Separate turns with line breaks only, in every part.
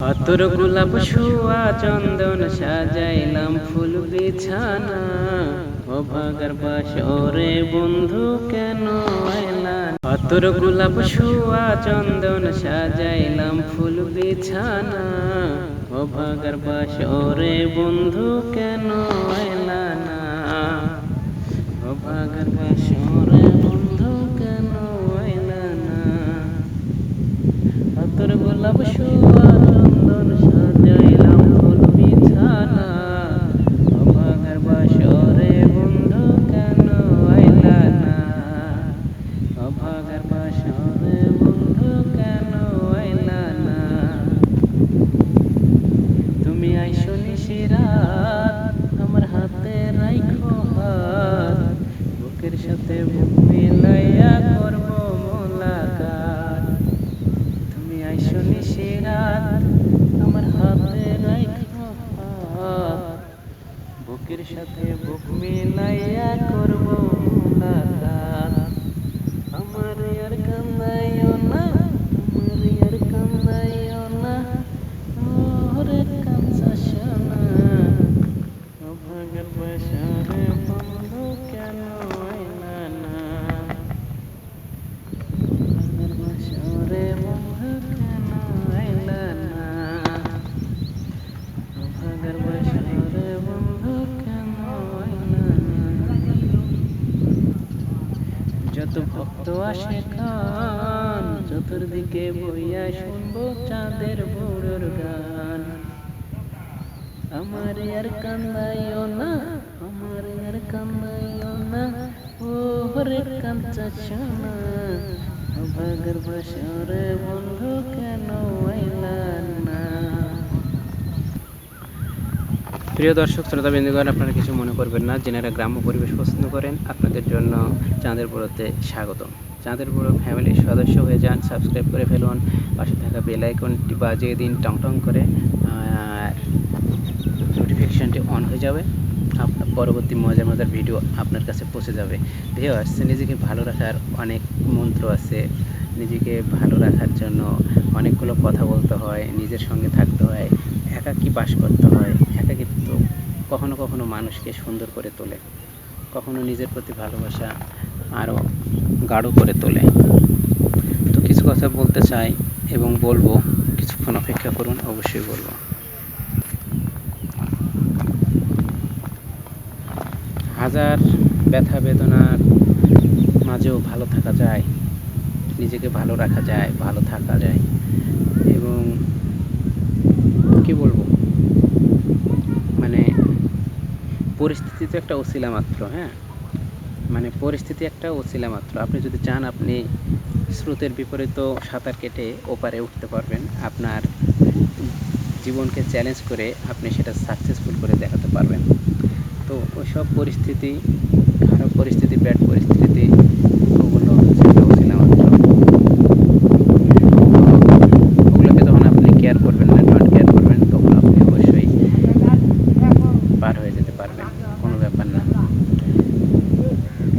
পাথর গোলাপ শোয়া চন্দন সাজাইলাম ফুল বিছানা। ও ভাগার বাসরে বন্ধু কেন এলা? পাথর গোলাপ শোয়া চন্দন সাজাইলাম ফুল বিছানা। ও ভাগার বাসরে বন্ধু কেন বন্ধু কেন এলা না? আতর গোলাপ শোভা তুমি আইসো নিশিরাত, আমার হাতে রাইখো হাত। বুকের সাথে বুক মিলাইয়া করব মোলাকাত। তুমি আইসো নিশিরাত, আমার হাতে রাইখো হাত। বুকের সাথে বুক মিলাইয়া করব মুলাকাত। আমার ইয়ার কান্দাইও না আমার ইয়ার কান্দাইও আসে খান। চতুর্দিকে বইয়া চাঁদের গান। আমার আর কান্দাইও না, আমার আর কান্দাইও না। ও হরে বসরে বন্ধু কেন প্রিয় দর্শক শ্রোতা বিন্দুগণ আপনারা কিছু মনে করবেন না। যিনারা গ্রাম্য পরিবেশ পছন্দ করেন, আপনাদের জন্য চাঁদের বড়োতে স্বাগত চাঁদের বড়ো ফ্যামিলির সদস্য হয়ে যান, সাবস্ক্রাইব করে ফেলুন। পাশে থাকা বেল আইকনটি বাজিয়ে দিন টং টং করে নোটিফিকেশানটি অন হয়ে যাবে। আপনার পরবর্তী মজার মজার ভিডিও আপনার কাছে পৌঁছে যাবে। ভিউয়ার্স নিজেকে ভালো রাখার অনেক মন্ত্র আছে। নিজেকে ভালো রাখার জন্য অনেকগুলো কথা বলতে হয়, নিজের সঙ্গে থাকতে হয়, একাকী বাস করতে হয়। একাকিত্ব কখনো কখনো মানুষকে সুন্দর করে তোলে। কখনো নিজের প্রতি ভালোবাসা আরও গাঢ় করে তোলে। তো কিছু কথা বলতে চাই এবং বলব, কিছুক্ষণ অপেক্ষা করুন, অবশ্যই বলব। হাজার ব্যথা বেদনার মাঝেও ভালো থাকা যায়, নিজেকে ভালো রাখা যায়, ভালো থাকা যায় এবং কি বলব? মানে পরিস্থিতি তো একটা ওসিলা মাত্র হ্যাঁ? মানে পরিস্থিতি একটা ওসিলা মাত্র। আপনি যদি চান আপনি স্রোতের বিপরীত সাঁতার কেটে ওপারে উঠতে পারবেন, আপনার জীবনকে চ্যালেঞ্জ করে আপনি সেটা সাকসেসফুল করে দেখাতে পারবেন। তো ওইসব পরিস্থিতি, খারাপ পরিস্থিতি ব্যাড পরিস্থিতি, ওগুলো ওসিলা মাত্র। ওগুলোকে যখন আপনি কেয়ার করবেন কেয়ার করবেন, তখন আপনি অবশ্যই পার হয়ে যেতে পারবেন। কোনো ব্যাপার না।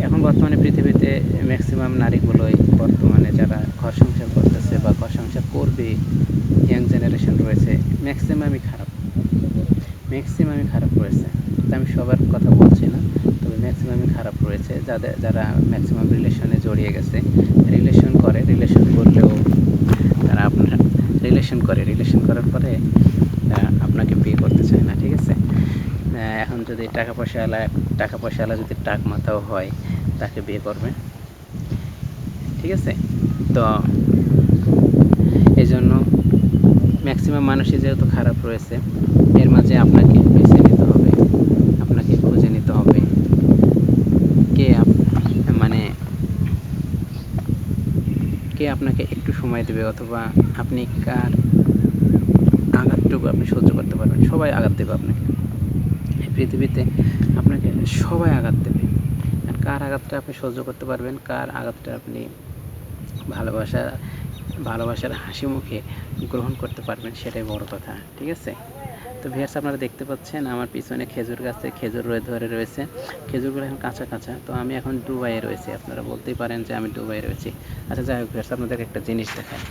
এখন বর্তমানে পৃথিবীতে ম্যাক্সিমাম নারীগুলোই বর্তমানে যারা ঘর সংসার করতেছে বা ঘর সংসার করবে ইয়াং জেনারেশন রয়েছে ম্যাক্সিমামই খারাপ। ম্যাক্সিমামই খারাপ রয়েছে। তা আমি সবার কথা বলছি না, তবে ম্যাক্সিমামই খারাপ রয়েছে। যাদের যারা ম্যাক্সিমাম রিলেশনে জড়িয়ে গেছে রিলেশন করে রিলেশন করলেও তারা আপনার রিলেশন করে রিলেশন করার পরে আপনাকে বিয়ে করতে চায় না, ঠিক আছে? এখন যদি টাকা পয়সাওয়ালা টাকা পয়সাওয়ালা যদি টাক মাথাও হয় তাকে বিয়ে করবে। ঠিক আছে? তো এই জন্য ম্যাক্সিমাম মানুষই যেহেতু খারাপ রয়েছে, এর মাঝে আপনাকে বেছে নিতে হবে, আপনাকে খুঁজে নিতে হবে কে মানে কে আপনাকে একটু সময় দেবে অথবা আপনি কার আঘাতটুকু আপনি সহ্য করতে পারবেন। সবাই আঘাত দেবে আপনাকে। পৃথিবীতে আপনাকে সবাই আঘাত দেবে। কার আঘাতটা আপনি সহ্য করতে পারবেন, কার আঘাতটা আপনি ভালোবাসা, ভালোবাসার হাসি মুখে গ্রহণ করতে পারবেন সেটাই বড় কথা, ঠিক আছে? তো ভিয়ার্স আপনারা দেখতে পাচ্ছেন আমার পিছনে খেজুর গাছে খেজুর রয়ে ধরে রয়েছে। খেজুরগুলো এখন কাঁচা কাঁচা, তো আমি এখন দুবাইয়ে রয়েছি, আপনারা বলতেই পারেন যে আমি দুবাইয়ে রয়েছি। আচ্ছা যাই হোক ভিয়ার্স আপনাদেরকে একটা জিনিস দেখাই।